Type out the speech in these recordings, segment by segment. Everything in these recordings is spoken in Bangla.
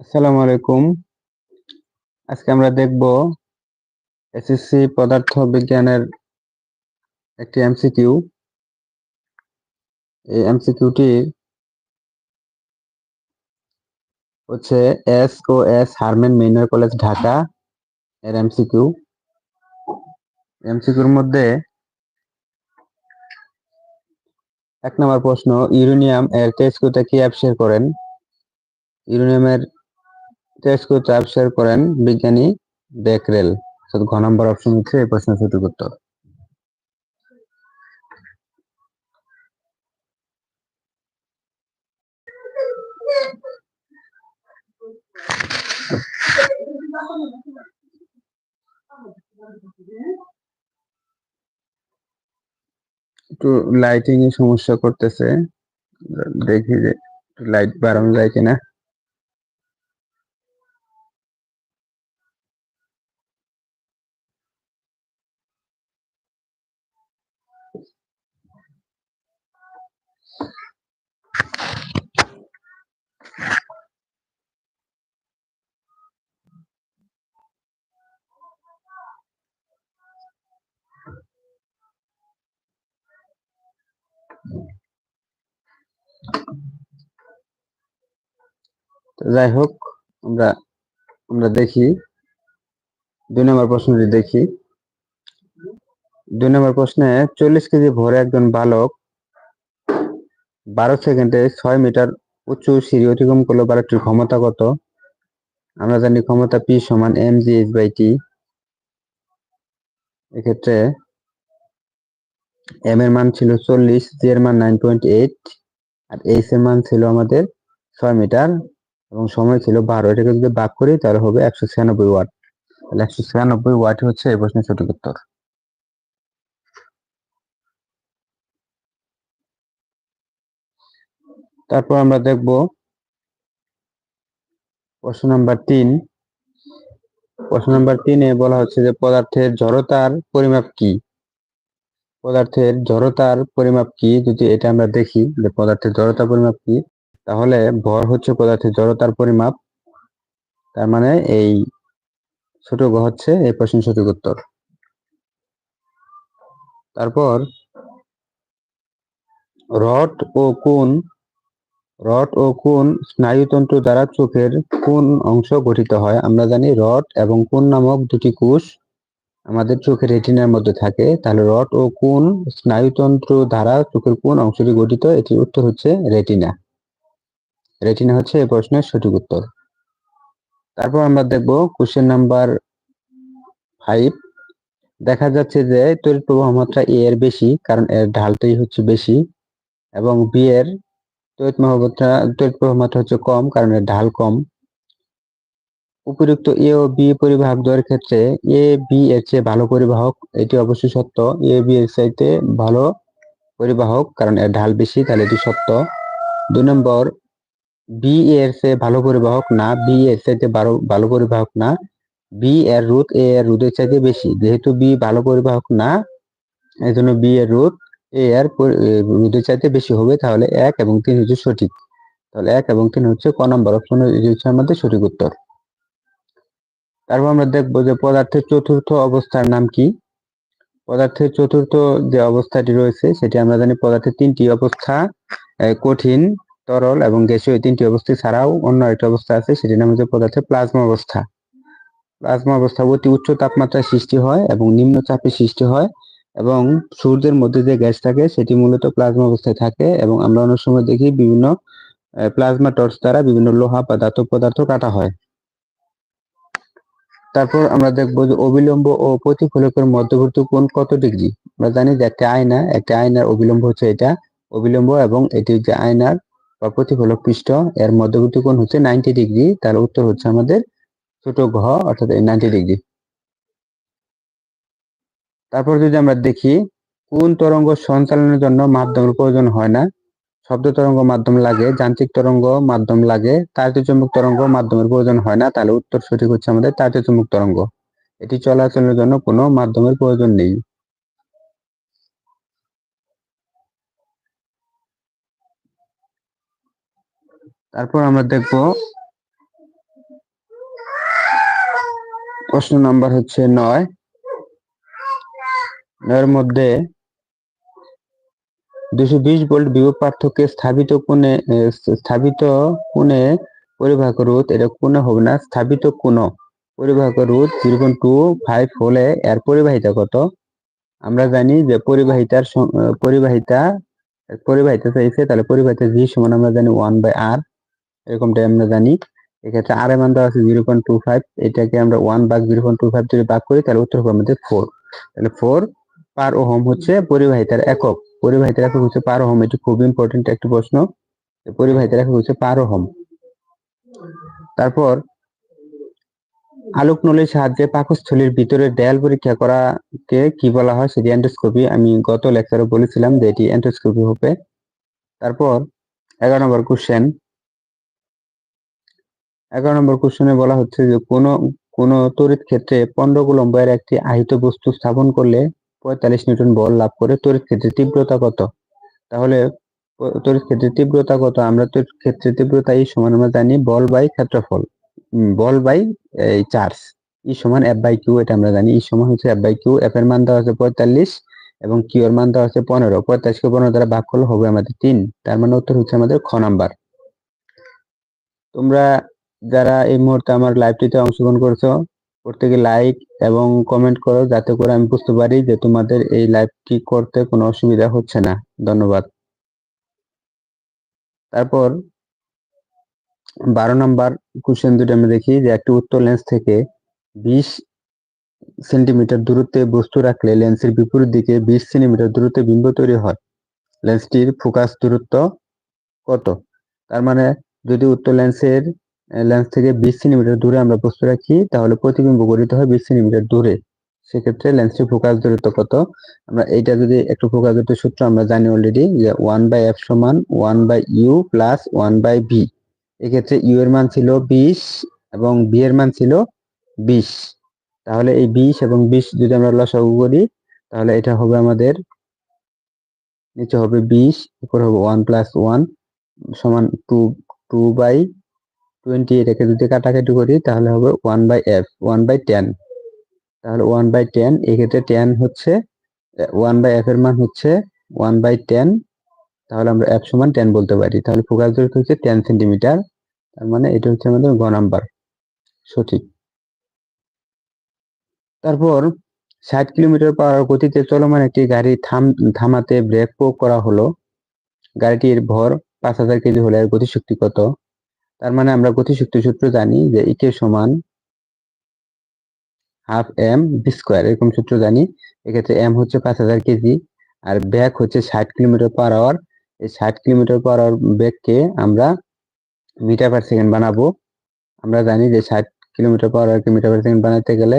আসসালামু আলাইকুম। আজকে আমরা দেখব এসএসসি পদার্থ বিজ্ঞানের একটি এমসিকিউ এই এমসিকিউটি হচ্ছে S O S Hermann Gmeiner college Dhaka এর এমসিকিউ এমসিকিউর মধ্যে এক নম্বর প্রশ্ন, ইউরেনিয়াম এর তেজকুতে কি আবিষ্কার করেন? ইউরেনিয়ামের তেজকুতে আবিষ্কার করেন বিজ্ঞানী বেকরেল। ঘ নম্বর অপশন হচ্ছে এই প্রশ্নের সঠিক উত্তর। একটু লাইটিং এ সমস্যা করতেছে। দেখি যে লাইট বাড়ানো যায় কিনা তো যাই হোক, আমরা আমরা দেখি। দুই নম্বর প্রশ্নটি দেখি। দুই নম্বর প্রশ্নে চল্লিশ কেজি ভরে একজন বালক বারো সেকেন্ডে ছয় মিটার উঁচু সিঁড়ি অতিক্রম করল বালকটির ক্ষমতা কত? আমরা জানি ক্ষমতা পি সমান M G H by T এক্ষেত্রে এম এর মান ছিল চল্লিশ জি এর মান নাইন পয়েন্ট এইট আর এইচ এর মান ছিল আমাদের ছয় মিটার এবং সময় ছিল বারো। এটাকে যদি ভাগ করি, তাহলে হবে একশো ছিয়ানব্বই ওয়াট। তাহলে একশো ছিয়ানব্বই ওয়াট হচ্ছে এই প্রশ্নের সঠিক উত্তর তারপর আমরা দেখব প্রশ্ন নাম্বার তিন। প্রশ্ন নাম্বার তিনে বলা হচ্ছে যে পদার্থের জড়তার পরিমাপ কি? পদার্থের জড়তার পরিমাপ কি? যদি এটা আমরা দেখি যে পদার্থের জড়তার পরিমাপ কি তাহলে ভর হচ্ছে পদার্থের জড়তার পরিমাপ। তার মানে এই ছোট গ হচ্ছে এই প্রশ্ন সঠিক উত্তর। তারপর রড ও কোন রড ও কোন স্নায়ুতন্ত্র দ্বারা চোখের কোন অংশ গঠিত হয়। আমরা জানি রড এবং কোন নামক দুটি কোষ আমাদের চোখের রেটিনার মধ্যে থাকে। তাহলে রড ও কোন স্নায়ুতন্ত্র দ্বারা চোখের কোন অংশটি গঠিত, এটির উত্তর হচ্ছে রেটিনা। রেটিনা হচ্ছে এই প্রশ্নের সঠিক উত্তর। তারপর আমরা দেখব কোশ্চেন নাম্বার ফাইভ দেখা যাচ্ছে যে তড়িৎ প্রবাহ মাত্রা এ এর বেশি, কারণ এর ঢালটাই হচ্ছে বেশি, এবং বি এর তড়িৎ মাত্রা তড়িৎ প্রবাহ মাত্রা হচ্ছে কম, কারণ এর ঢাল কম। উপযুক্ত এ ও বি পরিবাহক দ্বয়ের ক্ষেত্রে এ বি এর চেয়ে ভালো পরিবাহক, এটি অবশ্যই সত্য। এ বি এর চাইতে ভালো পরিবাহক, কারণ এর ঢাল বেশি, তাহলে এটি সত্য। দুই নম্বর বি এর চেয়ে ভালো পরিবাহক না বি এর চাইতে ভালো ভালো পরিবাহক না। বি এর রুট এ এর রুটের চাইতে বেশি। যেহেতু বি ভালো পরিবাহক না এই জন্য বি এর রুট এ এর রুটের চাইতে বেশি হবে, তাহলে এক এবং তিন হচ্ছে সঠিক। তাহলে এক এবং তিন হচ্ছে ক নম্বর অপশন হচ্ছে আমাদের সঠিক উত্তর। তারপর আমরা দেখব যে পদার্থের চতুর্থ অবস্থার নাম কি? পদার্থের চতুর্থ যে অবস্থাটি রয়েছে, সেটি আমরা জানি পদার্থের তিনটি অবস্থা কঠিন তরল এবং গ্যাসীয় তিনটি অবস্থা ছাড়াও অন্য একটা অবস্থা আছে সেটির নাম হচ্ছে পদার্থের প্লাজমা অবস্থা। প্লাজমা অবস্থা অতি উচ্চ তাপমাত্রায় সৃষ্টি হয় এবং নিম্ন চাপে সৃষ্টি হয় এবং সূর্যের মধ্যে যে গ্যাস থাকে, সেটি মূলত প্লাজমা অবস্থায় থাকে এবং আমরা অনেক সময় দেখি বিভিন্ন প্লাজমা টর্চ দ্বারা বিভিন্ন লোহা বা ধাতব পদার্থ কাটা হয়। তারপর আমরা দেখব যে অবিলম্ব ও প্রতিফলকের মধ্যবর্তী কোণ কত ডিগ্রি? আমরা জানি যে একটা আয়না, একটা আয়নার অবিলম্ব হচ্ছে এটা, অবিলম্ব এবং এটি যে আয়নার বা প্রতিফলক পৃষ্ঠ, এর মধ্যবর্তী কোণ হচ্ছে নাইনটি ডিগ্রি তাহলে উত্তর হচ্ছে আমাদের ছোট ঘ, অর্থাৎ নাইনটি ডিগ্রি তারপর যদি আমরা দেখি, কোন তরঙ্গ সঞ্চালনের জন্য মাধ্যমের প্রয়োজন হয় না? শব্দ তরঙ্গ মাধ্যম লাগে, যান্ত্রিক তরঙ্গ মাধ্যম লাগে তাড়িত চুম্বক তরঙ্গ মাধ্যমের প্রয়োজন হয় না, তাহলে উত্তর সঠিক হচ্ছে আমাদের তাড়িত চুম্বক তরঙ্গ। এটি চলাচলের জন্য কোনো মাধ্যমের প্রয়োজন নেই। তারপর আমরা দেখব প্রশ্ন নাম্বার হচ্ছে নয়। নয়ের মধ্যে দুশো বিশ ভোল্ট বিভব পার্থক্যে স্থাপিত কোণে স্থাপিত কোণে পরিবাহক রোধ, এটা কোণে হবে না, স্থাপিত কোণ। পরিবাহক রোধ জিরো টু ফাইভ হলে এর পরিবাহিতা কত? আমরা জানি যে পরিবাহিতার পরিবাহিতা পরিবাহিতা চাইছে, তাহলে পরিবাহিতা জি সমান আমরা জানি ওয়ান বাই আর। এরকমটাই আমরা জানি। এক্ষেত্রে আর এর দেওয়া আছে জিরো পয়েন্ট টু ফাইভ এটাকে আমরা ওয়ান ভাগ জিরো পয়েন্ট টু ফাইভ যদি ভাগ করি, তাহলে উত্তর হবে আমাদের ফোর তাহলে ফোর পার ওহম হচ্ছে পরিবাহিতার একক। পরিবাহিতার একক হচ্ছে পার ওহম এটি খুব ইম্পর্টেন্ট একটি প্রশ্ন। পরিবাহিতার একক হচ্ছে পার ওহম তারপর আলোক নলের সাহায্যে পাকস্থলীর ভিতরে দেয়াল পরীক্ষা করাকে কি বলা হয়? সেটি এন্ডোস্কোপি আমি গত লেকচারে বলেছিলাম যে এটি এন্ডোস্কোপি হবে। তারপর এগারো নম্বর কোশ্চেন এগারো নম্বর কোশ্চেনে বলা হচ্ছে যে কোন কোন তড়িৎ ক্ষেত্রে পনেরো কুলম্বের একটি আহিত বস্তু স্থাপন করলে পঁয়তাল্লিশ নিউটন বল লাভ করে। তড়িৎ ক্ষেত্রে তীব্রতা কত? তাহলে তড়িৎ ক্ষেত্রের তীব্রতা কত? আমরা তড়িৎ ক্ষেত্রে তীব্রতা এই সমান, আমরা জানি বল বাই ক্ষেত্রফল। বল বাই এই চার্জ। ই সমান এফ বাই কিউ এটা আমরা জানি। ই সমান হচ্ছে এফ বাই কিউ এফ এর মান দেওয়া আছে পঁয়তাল্লিশ এবং কিউ এর মান দেওয়া আছে পনেরো। পঁয়তাল্লিশকে পনেরো দ্বারা ভাগ করলে হবে আমাদের তিন। তার মানে উত্তর হচ্ছে আমাদের খ নাম্বার। তোমরা যারা এই মুহূর্তে আমার লাইভটিতে অংশগ্রহণ করেছ, প্রত্যেকে লাইক এবং কমেন্ট করো, যাতে করে আমি বুঝতে পারি যে তোমাদের এই লাইভটি করতে কোনো অসুবিধা হচ্ছে না। ধন্যবাদ। তারপর বারো নম্বর কোশ্চেন দুটো আমি দেখি, যে একটি উত্তর লেন্স থেকে বিশ সেন্টিমিটার দূরত্বে বস্তু রাখলে লেন্সের বিপরীত দিকে বিশ সেন্টিমিটার দূরত্বে বিম্ব তৈরি হয়। লেন্সটির ফোকাস দূরত্ব কত? তার মানে যদি উত্তর লেন্সের লেন্স থেকে বিশ সেন্টিমিটার দূরে আমরা বস্তু রাখি, তাহলে প্রতিবিম্ব গঠিত হয় বিশ সেন্টিমিটার দূরে। সেক্ষেত্রে লেন্সটির ফোকাস দূরত্ব কত? আমরা এইটা যদি একটু ফোকাস দূরত্বের সূত্র আমরা জানি অলরেডি যে ওয়ান বাই এফ সমান one by U plus one by V এক্ষেত্রে ইউ এর মান ছিল বিশ এবং বি এর মান ছিল বিশ। তাহলে এই বিশ এবং বিশ যদি আমরা লসাগু করি, তাহলে এটা হবে আমাদের, নিচে হবে বিশ উপর হবে ওয়ান প্লাস ওয়ান সমান টু টু বাই টোয়েন্টি এটাকে যদি কাটাকাটি করি, তাহলে হবে one by F one by ten তাহলে ওয়ান বাই টেন এক্ষেত্রে টেন হচ্ছে ওয়ান বাই এফ এর মান হচ্ছে ওয়ান বাই টেন তাহলে আমরা এফ সমান টেন বলতে পারি। তাহলে ফোকাস দূরত্ব হচ্ছে টেন সেন্টিমিটার তার মানে এটা হচ্ছে আমাদের গ নাম্বার। সঠিক। তারপর ষাট কিলোমিটার পার গতিতে চলমান একটি গাড়ি থাম, থামাতে ব্রেক প্রয়োগ করা হলো। গাড়িটির ভর পাঁচ হাজার কেজি হলে এর গতিশক্তি কত? তার মানে আমরা গতিশক্তি সূত্র জানি যে ইকে সমান হাফ এম বি স্কোয়ার এরকম সূত্র জানি। এক্ষেত্রে এম হচ্ছে পাঁচ হাজার কেজি আর ব্যাক হচ্ছে ষাট কিলোমিটার পার আওয়ার এই ষাট কিলোমিটার পার আওয়ার ব্যাককে আমরা মিটার পার সেকেন্ড বানাবো। আমরা জানি যে ষাট কিলোমিটার পার আওয়ারকে মিটার পার সেকেন্ড বানাতে গেলে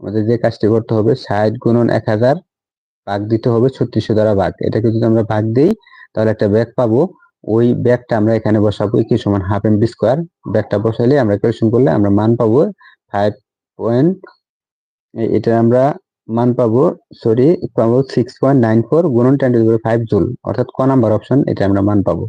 আমাদের যে কাজটি করতে হবে, ষাট গুণন এক হাজার ভাগ দিতে হবে ছত্রিশশো দ্বারা ভাগ। এটাকে যদি আমরা ভাগ দিই, তাহলে একটা ব্যাগ পাবো। ওই ব্যাগটা আমরা এখানে বসাবো কি সমান হাফ এম বি স্কোয়ার ব্যাগটা বসাইলে আমরা ক্যালকুলেশন করলে আমরা মান পাবো ফাইভ পয়েন্ট এটা আমরা মান পাবো সরি পাবো সিক্স পয়েন্ট নাইন ফোর গুণন টেন টু ফাইভ জুল অর্থাৎ ক নাম্বার অপশন এটা আমরা মান পাবো।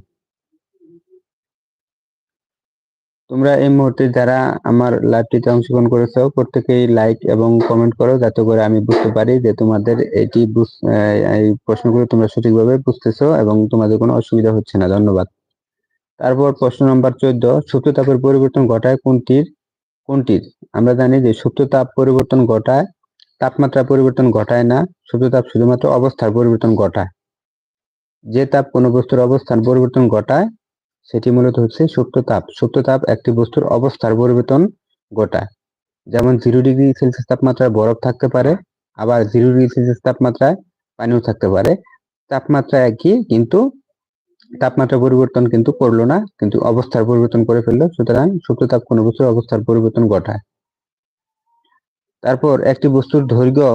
তোমরা এই মুহূর্তে যারা আমার লাইভটিতে অংশগ্রহণ করেছ, প্রত্যেকেই লাইক এবং কমেন্ট করো যাতে করে আমি বুঝতে পারি যে তোমাদের এটি এই প্রশ্নগুলো তোমরা সঠিকভাবে বুঝতেছো এবং তোমাদের কোনো অসুবিধা হচ্ছে না। ধন্যবাদ। তারপর প্রশ্ন নম্বর চোদ্দ সুপ্ত তাপের পরিবর্তন ঘটায় কোনটির? কোনটির? আমরা জানি যে সুপ্ত তাপ পরিবর্তন ঘটায়, তাপমাত্রা পরিবর্তন ঘটায় না সুপ্ত তাপ শুধুমাত্র অবস্থার পরিবর্তন ঘটায়। যে তাপ কোনো বস্তুর অবস্থান পরিবর্তন ঘটায় সেটি মূলত হচ্ছে সুপ্ত তাপ। সুপ্ত তাপ একটি বস্তুর অবস্থার পরিবর্তন ঘটায়। যেমন জিরো ডিগ্রি সেলসিয়াস তাপমাত্রায় বরফ থাকতে পারে, আবার জিরো ডিগ্রি সেলসিয়াস তাপমাত্রায় পানিও থাকতে পারে। তাপমাত্রা একই, কিন্তু তাপমাত্রা পরিবর্তন কিন্তু করল না, কিন্তু অবস্থার পরিবর্তন করে ফেলল, সুতরাং সুপ্ত তাপ কোনো বস্তুর অবস্থার পরিবর্তন ঘটায়। তারপর একটি বস্তুর দৈর্ঘ্য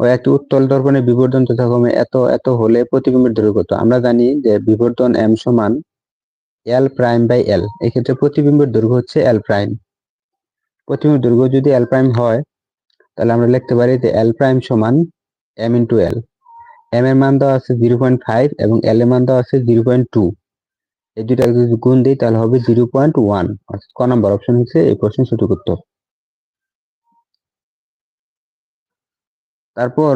ও একটি উত্তল দর্পণের বিবর্তন যথাক্রমে এত এত হলে প্রতিবিম্বের দৈর্ঘ্য কত? আমরা জানি যে বিবর্তন এম সমান এল প্রাইম বাই এল এক্ষেত্রে প্রতিবিম্বের দৈর্ঘ্য হচ্ছে এল প্রাইম প্রতিবিম্বের দৈর্ঘ্য যদি এল প্রাইম হয়, তাহলে আমরা লিখতে পারি যে এল প্রাইম সমান এম ইন্টু এল এম এর মান দেওয়া আছে জিরো পয়েন্ট ফাইভ এবং এল এর মান দেওয়া আছে জিরো পয়েন্ট টু এই দুইটা যদি গুণ দিই, তাহলে হবে জিরো পয়েন্ট ওয়ান অর্থাৎ ক নম্বর অপশন হচ্ছে এই প্রশ্নের সঠিক উত্তর। তারপর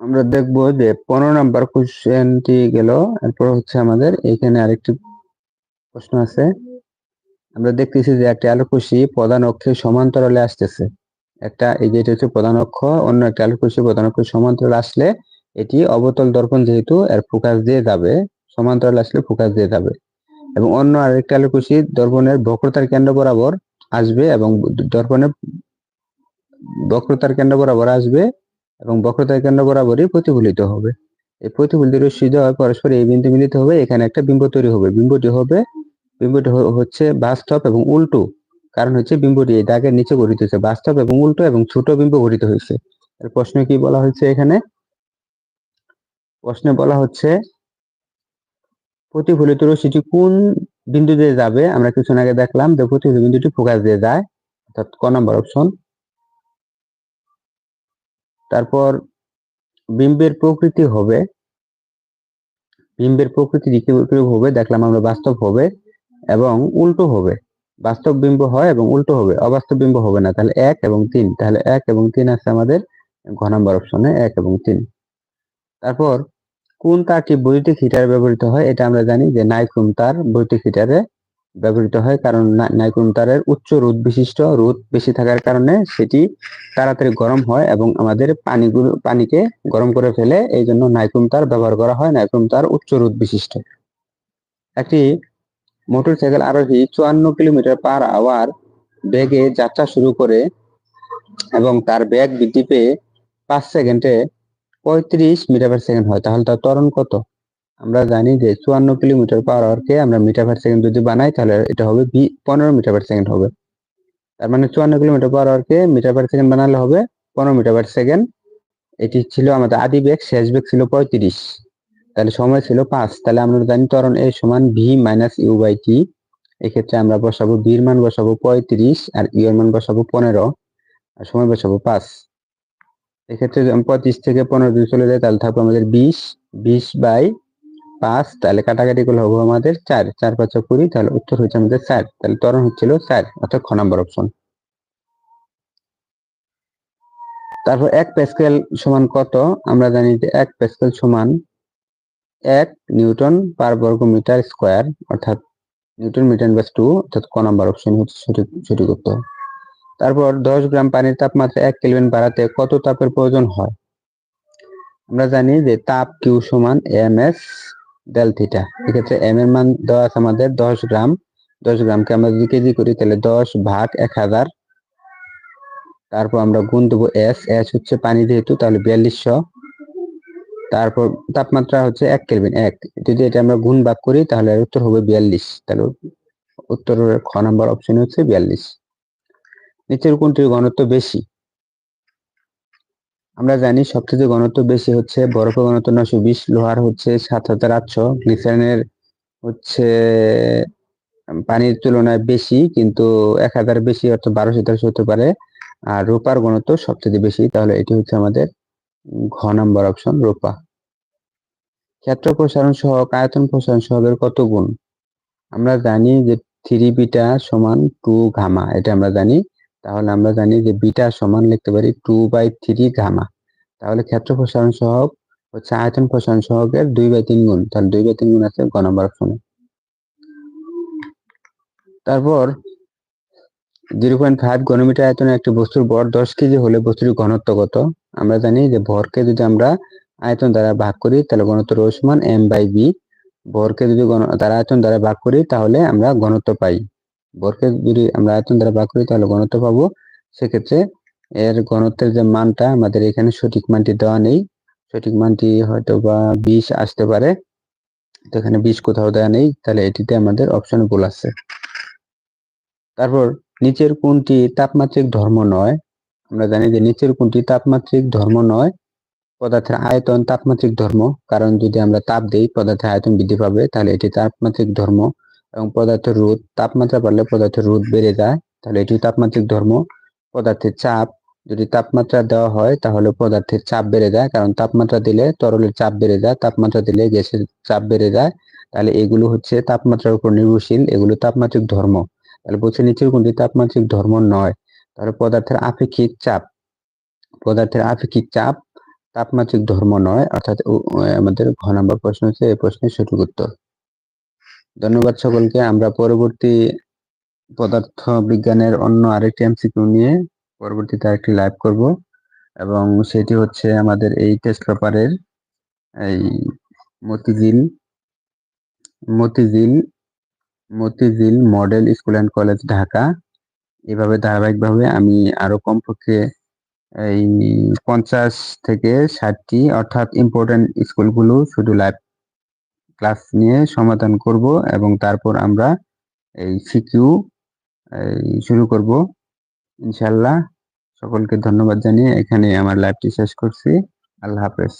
আমরা দেখব যে পনেরো নাম্বার কোশ্চেনটি গেল। এরপর হচ্ছে আমাদের এখানে আরেকটি প্রশ্ন আছে। আমরা দেখতেছি যে একটা আলোকরশ্মি প্রধান অক্ষে সমান্তরালে আসতেছে। একটা, এই যে এটা হচ্ছে প্রধান অক্ষ, অন্য একটা আলোকরশ্মি প্রধান অক্ষে সমান্তরালে আসলে এটি অবতল দর্পণ যেহেতু এর ফোকাস দিয়ে যাবে, সমান্তরাল আসলে ফোকাস দিয়ে যাবে। এবং অন্য আরেকটা আলোকরশ্মি দর্পণের বক্রতার কেন্দ্র বরাবর আসবে এবং দর্পণের বক্রতার কেন্দ্র বরাবর আসবে এবং বক্রতার কেন্দ্র বরাবরই প্রতিফলিত হবে। এই প্রতিফলিত রশ্মি দ্বয় পরস্পর এই বিন্দু মিলিত হবে, এখানে একটা বিম্ব তৈরি হবে। বিম্বটি হবে বিম্বটি হচ্ছে বাস্তব এবং উল্টো। কারণ হচ্ছে বিম্বটি এই দাগের নিচে গঠিত হয়েছে। বাস্তব এবং উল্টো এবং ছোট বিম্ব গঠিত হয়েছে। প্রশ্নে কি বলা হয়েছে এখানে? প্রশ্নে বলা হচ্ছে, প্রতিফলিত রশ্মিটি কোন বিন্দু দিয়ে যাবে? আমরা কিছুক্ষণ আগে দেখলাম যে প্রতিফলিত বিন্দুটি ফোকাস দিয়ে যায়, অর্থাৎ ক নম্বর অপশন। তারপর, বিম্বের প্রকৃতি হবে, বিম্বের প্রকৃতি হবে? দেখলাম আমরা বাস্তব হবে। এবং উল্টো হবে। বাস্তব বিম্ব হয় এবং উল্টো হবে, অবাস্তব বিম্ব হবে না। তাহলে এক এবং তিন। তাহলে এক এবং তিন আছে আমাদের ঘ নম্বর অপশনে, এক এবং তিন। তারপর কোন তারটি বৈদ্যুতিক হিটারে ব্যবহৃত হয়, এটা আমরা জানি যে নাইক্রোম তার বৈদ্যুতিক হিটারে ব্যবহৃত হয়। কারণ নাইক্রোম তারের উচ্চ রোদ বিশিষ্ট রোদ বেশি থাকার কারণে সেটি তাড়াতাড়ি গরম হয় এবং আমাদের পানিগুলো, পানিকে গরম করে ফেলে। এই জন্য নাইক্রোম তার ব্যবহার করা হয়। নাইক্রোম তার উচ্চ রোদ বিশিষ্ট। একটি মোটরসাইকেল আরোহী চুয়ান্ন কিলোমিটার পার আওয়ার বেগে যাত্রা শুরু করে এবং তার বেগ বৃদ্ধি পেয়ে পাঁচ সেকেন্ডে পঁয়ত্রিশ মিটার পার সেকেন্ড হয়। তাহলে তার ত্বরণ কত? আমরা জানি যে চুয়ান্ন কিলোমিটার পার আওয়ারকে আমরা মিটার পার সেকেন্ড যদি বানাই, তাহলে এটা হবে বি পনেরো মিটার পার সেকেন্ড হবে। তার মানে চুয়ান্ন কিলোমিটার পার আওয়ারকে মিটার পার সেকেন্ড বানালে হবে পনেরো মিটার পার সেকেন্ড এটি ছিল আমাদের আদি বেগ শেষ বেগ ছিল পঁয়ত্রিশ। তাহলে সময় ছিল পাঁচ। তাহলে আমরা জানি ত্বরণ এ সমান V minus U by T এক্ষেত্রে আমরা বসাবো বির মান বসাবো পঁয়ত্রিশ আর ইউ এর মান বসাবো পনেরো। আর সময় বসাবো পাঁচ। এক্ষেত্রে পঁয়ত্রিশ থেকে পনেরো দিন চলে যায় তাহলে থাকবে আমাদের বিশ। বিশ বাই পাঁচ, তাহলে কাটাকাটি করলে হবে আমাদের চার। চার পাঁচ কুড়ি, তাহলে উত্তর হচ্ছে আমাদের চার। তাহলে ত্বরণ হচ্ছিল চার, অর্থাৎ খ নম্বর অপশন তারপর এক প্যাসকেল সমান কত? আমরা জানি যে এক প্যাসকেল সমান এক নিউটন পার বর্গ মিটার স্কোয়ার অর্থাৎ নিউটন মিটার বাস টু অর্থাৎ ক নাম্বার অপশন হচ্ছে সঠিক সঠিক উত্তর। তারপর দশ গ্রাম পানির তাপমাত্রা এক কেলভিন বাড়াতে কত তাপের প্রয়োজন হয়? আমরা জানি যে তাপ কিউ সমান এম এস ডেল থিটা এক্ষেত্রে এম এর মান দেওয়া আছে আমাদের দশ গ্রাম। দশ গ্রামকে আমরা যদি কেজি করি, তাহলে দশ ভাগ এক হাজার। তারপর আমরা গুণ দেবো এস এস হচ্ছে পানি যেহেতু, তাহলে বিয়াল্লিশশো। তারপর তাপমাত্রা হচ্ছে এক কেলভিন এক। যদি এটা আমরা গুণ ভাগ করি, তাহলে উত্তর হবে বিয়াল্লিশ। তাহলে উত্তরের খ নাম্বার অপশন হচ্ছে বিয়াল্লিশ। নিচের কোনটির ঘনত্ব বেশি? আমরা জানি সবচেয়ে ঘনত্ব বেশি হচ্ছে বরফের ঘনত্ব নশো বিশ, লোহার হচ্ছে সাত হাজার আটশো। গ্লিসারিনের হচ্ছে পানির তুলনায় বেশি, কিন্তু এক হাজার বেশি অর্থাৎ বারোশো তেরোশো হতে পারে। আর রূপার ঘনত্ব সবচেয়ে বেশি, তাহলে এটি হচ্ছে আমাদের ঘ নাম্বার অপশন রূপা। ক্ষেত্র প্রসারণ সহক আয়তন প্রসারণ সহকের কত গুণ? আমরা জানি যে থ্রি বিটা সমান টু ঘামা এটা আমরা জানি। তাহলে আমরা জানি যে বিটা সমান লিখতে পারি টু বাই থ্রি ঘামা তাহলে ক্ষেত্র প্রসারণ সহক হচ্ছে আয়তন প্রসারণ সহকের দুই বাই তিন গুণ। তাহলে দুই বাই তিন গুণ আছে গ নম্বর অপশনে তারপর জিরো পয়েন্ট ফাইভ ঘনমিটার আয়তনে একটি বস্তুর ভর দশ কেজি হলে বস্তুটির ঘনত্ব কত? আমরা জানি যে ভরকে যদি আমরা আয়তন দ্বারা ভাগ করি, তাহলে ঘনত্ব রো সমান এম বাই বি ভরকে যদি তার আয়তন দ্বারা ভাগ করি, তাহলে আমরা ঘনত্ব পাই। ভরকে যদি আমরা আয়তন দ্বারা ভাগ করি, তাহলে ঘনত্ব পাবো। সেক্ষেত্রে এর ঘনত্বের যে মানটা, আমাদের এখানে সঠিক মানটি দেওয়া নেই। সঠিক মানটি হয়তো বা বিশ আসতে পারে। তো এখানে বিশ কোথাও দেওয়া নেই, তাহলে এটিতে আমাদের অপশন ভুল আছে। তারপর, নিচের কোনটি তাপমাত্রিক ধর্ম নয়? আমরা জানি যে নিচের কোনটি তাপমাত্রিক ধর্ম নয়, পদার্থের আয়তন তাপমাত্রিক ধর্ম। কারণ যদি আমরা তাপ দিই, পদার্থের আয়তন বৃদ্ধি পাবে, তাহলে এটি তাপমাত্রিক ধর্ম। এবং পদার্থের রোধ, তাপমাত্রা বাড়লে পদার্থের রোধ বেড়ে যায়, তাহলে এটি তাপমাত্রিক ধর্ম। পদার্থের চাপ, যদি তাপমাত্রা দেওয়া হয়, তাহলে পদার্থের চাপ বেড়ে যায়। কারণ তাপমাত্রা দিলে তরলের চাপ বেড়ে যায়, তাপমাত্রা দিলে গ্যাসের চাপ বেড়ে যায়। তাহলে এগুলো হচ্ছে তাপমাত্রার উপর নির্ভরশীল, এগুলো তাপমাত্রিক ধর্ম। তাহলে বলছে নিচের কোনটি তাপমাত্রিক ধর্ম নয়। তাহলে পদার্থের আপেক্ষিক চাপ, পদার্থের আপেক্ষিক চাপ তাপমাত্রিক ধর্ম নয়, অর্থাৎ আমাদের ঘ নম্বর প্রশ্ন হচ্ছে এই প্রশ্নের সঠিক উত্তর। ধন্যবাদ সকলকে, আমরা পরবর্তী পদার্থ বিজ্ঞানের অন্য আরেকটি এমসিকিউ নিয়ে পরবর্তীতে আরেকটি লাইভ করব, এবং সেটি হচ্ছে আমাদের এই টেস্ট পেপারের এই Motijheel Motijheel Motijheel model school and college Dhaka. এভাবে ধারাবাহিকভাবে আমি আরও কমপক্ষে এই পঞ্চাশ থেকে ষাটটি অর্থাৎ ইম্পর্টেন্ট স্কুলগুলো শুধু লাইভ ক্লাস নিয়ে সমাধান করব এবং তারপর আমরা এই সিকিউ শুরু করব। ইনশাল্লাহ সকলকে ধন্যবাদ জানিয়ে এখানে আমার লাইভটি শেষ করছি। আল্লাহ হাফেজ।